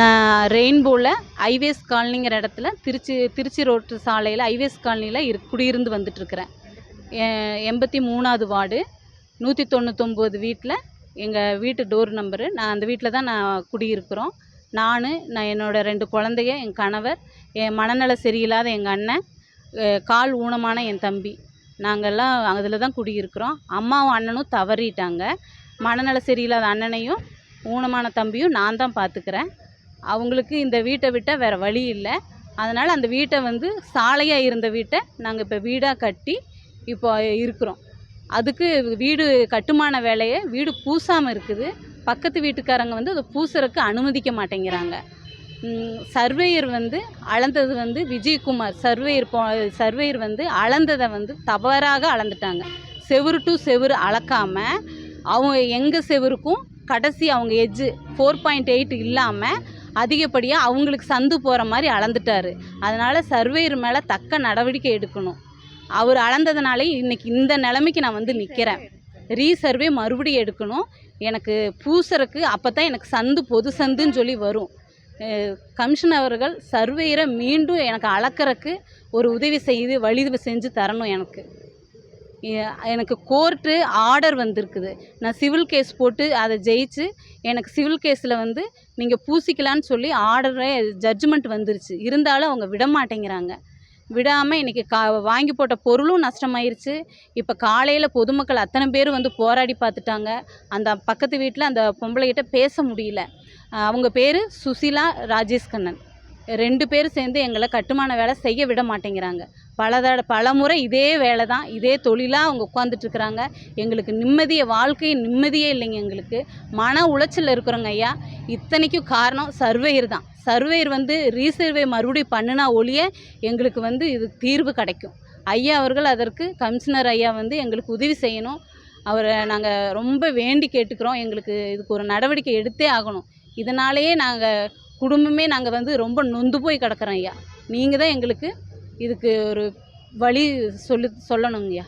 நான் ரெயின்போவில் ஐவேஸ் காலனிங்கிற இடத்துல திருச்சி திருச்சி ரோட்டு சாலையில் ஐவேஸ் காலனியில் இரு குடியிருந்து வந்துட்டுருக்கிறேன். எண்பத்தி மூணாவது வார்டு நூற்றி தொண்ணூத்தொம்பது வீட்டில் எங்கள் வீட்டு டோர் நம்பரு. நான் அந்த வீட்டில் தான் நான் குடியிருக்கிறோம். நான் நான் என்னோடய ரெண்டு குழந்தைய என் கணவர் என் மனநலம் சரியில்லாத எங்கள் அண்ணன் கால் ஊனமான என் தம்பி. நாங்கள்லாம் அதில் தான் குடியிருக்கிறோம். அம்மாவும் அண்ணனும் தவறிட்டாங்க. மனநலம் சரியில்லாத அண்ணனையும் ஊனமான தம்பியும் நான் தான் பார்த்துக்கிறேன் அவங்களுக்கு இந்த வீட்டை விட்டால் வேறு வழி இல்லை. அதனால் அந்த வீட்டை வந்து சாலையாக இருந்த வீட்டை நாங்கள் இப்போ வீடாக கட்டி இப்போ இருக்கிறோம். அதுக்கு வீடு கட்டுமான வேலையை வீடு பூசாமல் இருக்குது. பக்கத்து வீட்டுக்காரங்க வந்து அதை பூசுறதுக்கு அனுமதிக்க மாட்டேங்கிறாங்க. சர்வேயர் வந்து அளந்தது வந்து விஜயகுமார். சர்வேயர் போ சர்வேயர் வந்து அளந்ததை வந்து தவறாக அளந்துட்டாங்க. செவுரு டு செவுரு அளக்காமல் அவங்க எங்கள் செவுருக்கும் கடைசி அவங்க எஜ்ஜு ஃபோர் பாயிண்ட் எயிட் இல்லாமல் அதிகப்படியாக அவங்களுக்கு சந்து போகிற மாதிரி அளந்துட்டாரு. அதனால் சர்வேயர் மேலே தக்க நடவடிக்கை எடுக்கணும். அவர் அளந்ததுனாலே இன்றைக்கி இந்த நிலைமைக்கு நான் வந்து நிற்கிறேன் ரீசர்வே மறுபடியும் எடுக்கணும். எனக்கு பூசறக்கு அப்போ தான் எனக்கு சந்து பொது சந்துன்னு சொல்லி வரும். கமிஷன் அவர்கள் சர்வேயரை மீண்டும் எனக்கு அளக்கறக்கு ஒரு உதவி செய்து வழி செஞ்சு தரணும் எனக்கு. எனக்கு கோர்ட்டு ஆர்டர் வந்திருக்குது. நான் சிவில் கேஸ் போட்டு அதை ஜெயிச்சு எனக்கு சிவில் கேஸில் வந்து நீங்கள் பூசிக்கலான்னு சொல்லி ஆர்டரே ஜட்ஜ்மெண்ட் வந்துருச்சு. இருந்தாலும் அவங்க விட மாட்டேங்கிறாங்க. விடாமல் இன்றைக்கி கா வாங்கி போட்ட பொருளும் நஷ்டமாயிருச்சு. இப்போ காலையில் பொதுமக்கள் அத்தனை பேர் வந்து போராடி பார்த்துட்டாங்க. அந்த பக்கத்து வீட்டில் அந்த பொம்பளைகிட்ட பேச முடியல. அவங்க பேர் சுசிலா ராஜேஷ் கண்ணன் ரெண்டு பேரும் சேர்ந்து எங்களை கட்டுமான வேலை செய்ய விட மாட்டேங்கிறாங்க. பல தட பல முறை இதே வேலை தான் இதே தொழிலாக அவங்க உட்காந்துட்ருக்குறாங்க எங்களுக்கு நிம்மதியை வாழ்க்கை நிம்மதியே இல்லைங்க எங்களுக்கு. மன உளைச்சலில் இருக்கிறோங்க ஐயா. இத்தனைக்கும் காரணம் சர்வேயர் தான். சர்வேயர் வந்து ரீசர்வே மறுபடியும் பண்ணினா ஒழிய எங்களுக்கு வந்து இது தீர்வு கிடைக்கும். ஐயா அவர்கள் அதற்கு கமிஷனர் ஐயா வந்து எங்களுக்கு உதவி செய்யணும். அவரை நாங்கள் ரொம்ப வேண்டி கேட்டுக்கிறோம். எங்களுக்கு இதுக்கு ஒரு நடவடிக்கை எடுத்தே ஆகணும். இதனாலேயே நாங்கள் குடும்பமே நாங்கள் வந்து ரொம்ப நொந்து போய் கிடக்குறோம் ஐயா. நீங்கள் தான் எங்களுக்கு இதுக்கு ஒரு வழி சொல்லி சொல்லணுங்கய்யா.